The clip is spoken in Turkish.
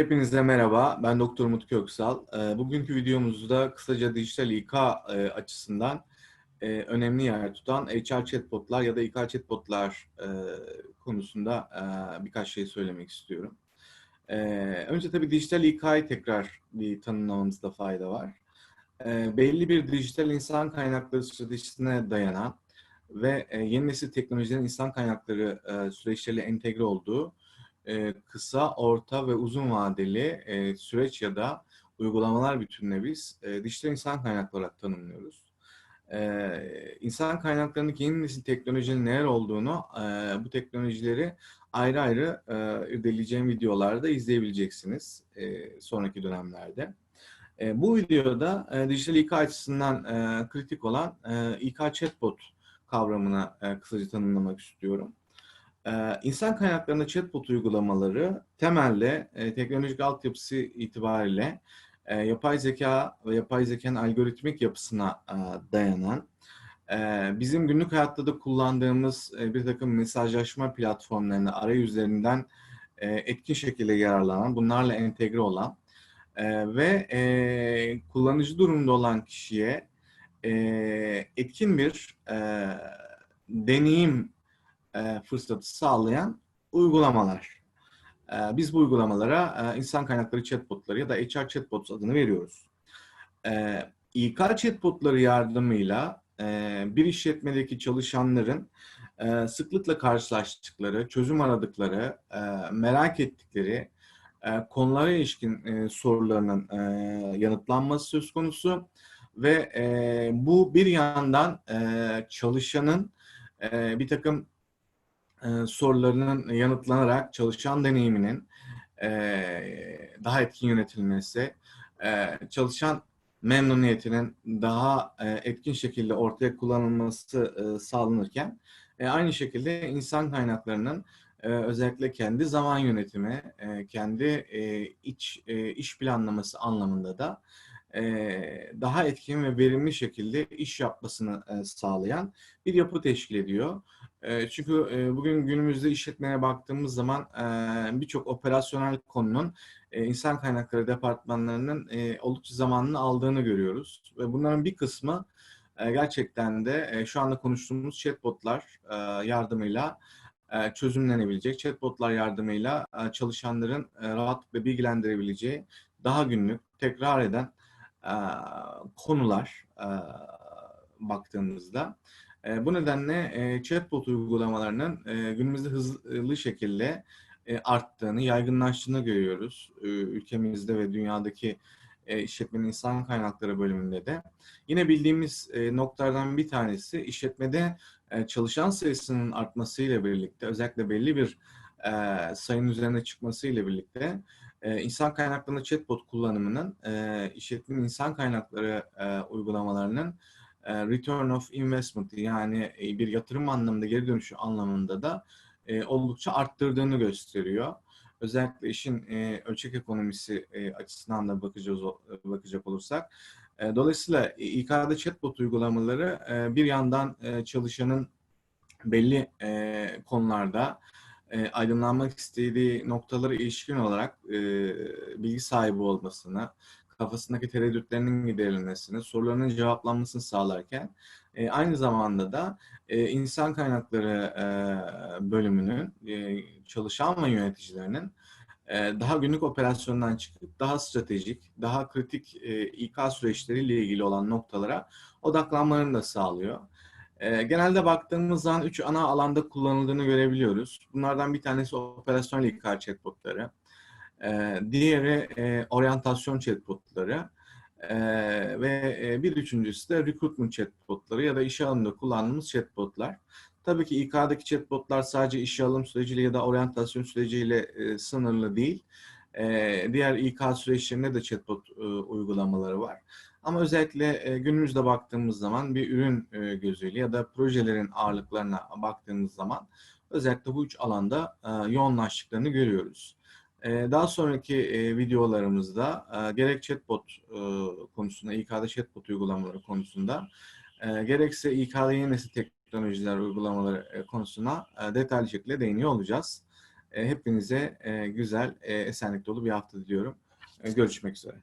Hepinize merhaba. Ben Doktor Umut Köksal. Ee, Bugünkü videomuzda kısaca dijital İK e, açısından e, önemli yer tutan HR chatbotlar ya da İK chatbotlar e, konusunda birkaç şey söylemek istiyorum. Önce tabii dijital İK'yı tekrar bir tanımlamamızda fayda var. Belli bir dijital insan kaynakları stratejisine dayanan ve yeni nesil teknolojilerin insan kaynakları süreçleriyle entegre olduğu e, kısa, orta ve uzun vadeli e, süreç ya da uygulamalar bütününe biz e, dijital insan kaynakları olarak tanımlıyoruz. E, insan kaynaklarındaki yeni nesil teknolojinin neler olduğunu, bu teknolojileri ayrı ayrı irdeleyeceğim videolarda izleyebileceksiniz sonraki dönemlerde. Bu videoda dijital İK açısından kritik olan e, İK chatbot kavramını e, kısaca tanımlamak istiyorum. İnsan kaynaklarında chatbot uygulamaları temelde teknolojik altyapısı itibariyle yapay zeka ve yapay zekanın algoritmik yapısına dayanan, bizim günlük hayatta da kullandığımız bir takım mesajlaşma platformlarına, arayüzlerinden etkin şekilde yararlanan, bunlarla entegre olan ve kullanıcı durumunda olan kişiye etkin bir deneyim e, fırsatı sağlayan uygulamalar. E, biz bu uygulamalara e, insan kaynakları chatbotları ya da HR chatbots adını veriyoruz. E, İK chatbotları yardımıyla e, bir işletmedeki çalışanların sıklıkla karşılaştıkları, çözüm aradıkları, merak ettikleri konulara ilişkin e, sorularının yanıtlanması söz konusu ve bu bir yandan çalışanın bir takım e, sorularının yanıtlanarak çalışan deneyiminin e, daha etkin yönetilmesi, e, çalışan memnuniyetinin daha etkin şekilde ortaya kullanılması sağlanırken aynı şekilde insan kaynaklarının özellikle kendi zaman yönetimi, kendi iç iş planlaması anlamında da daha etkin ve verimli şekilde iş yapmasını sağlayan bir yapı teşkil ediyor. Çünkü bugün günümüzde işletmeye baktığımız zaman birçok operasyonel konunun insan kaynakları departmanlarının oldukça zamanını aldığını görüyoruz. Ve bunların bir kısmı gerçekten de şu anda konuştuğumuz chatbotlar yardımıyla çözümlenebilecek, chatbotlar yardımıyla çalışanların rahat ve bilgilendirebileceği, daha günlük, tekrar eden konular baktığımızda. bu nedenle chatbot uygulamalarının günümüzde hızlı şekilde arttığını, yaygınlaştığını görüyoruz. ülkemizde ve dünyadaki işletmenin insan kaynakları bölümünde de. Yine bildiğimiz noktalardan bir tanesi işletmede çalışan sayısının artmasıyla birlikte özellikle belli bir sayının üzerine çıkmasıyla birlikte e, insan kaynaklarında chatbot kullanımının e, işletmenin insan kaynakları e, uygulamalarının e, return of investment yani e, bir yatırım anlamında geri dönüşü anlamında da e, oldukça arttırdığını gösteriyor. Özellikle işin e, ölçek ekonomisi e, açısından da bakacağız bakacak olursak. E, dolayısıyla İK'da chatbot uygulamaları e, bir yandan e, çalışanın belli e, konularda e, aydınlanmak istediği noktalara ilişkin olarak e, bilgi sahibi olmasını, kafasındaki tereddütlerinin giderilmesini, sorularının cevaplanmasını sağlarken e, aynı zamanda da e, insan kaynakları e, bölümünün e, çalışan ve yöneticilerinin e, daha günlük operasyondan çıkıp daha stratejik, daha kritik e, İK süreçleriyle ilgili olan noktalara odaklanmalarını da sağlıyor. E, genelde baktığımız zaman üç ana alanda kullanıldığını görebiliyoruz. Bunlardan bir tanesi operasyonel İK chatbotları. E, diğeri e, oryantasyon chatbotları. E, ve bir üçüncüsü de recruitment chatbotları ya da işe alımda kullandığımız chatbotlar. Tabii ki İK'daki chatbotlar sadece işe alım süreciyle ya da oryantasyon süreciyle e, sınırlı değil. E, diğer İK süreçlerinde de chatbot e, uygulamaları var. Ama özellikle e, günümüzde baktığımız zaman bir ürün e, gözüyle ya da projelerin ağırlıklarına baktığımız zaman özellikle bu üç alanda e, yoğunlaştıklarını görüyoruz. Daha sonraki videolarımızda gerek chatbot konusunda, İK'da chatbot uygulamaları konusunda, gerekse İK'da yeni nesil teknolojiler uygulamaları konusuna detaylı şekilde değiniyor olacağız. Hepinize güzel, esenlik dolu bir hafta diliyorum. Görüşmek üzere.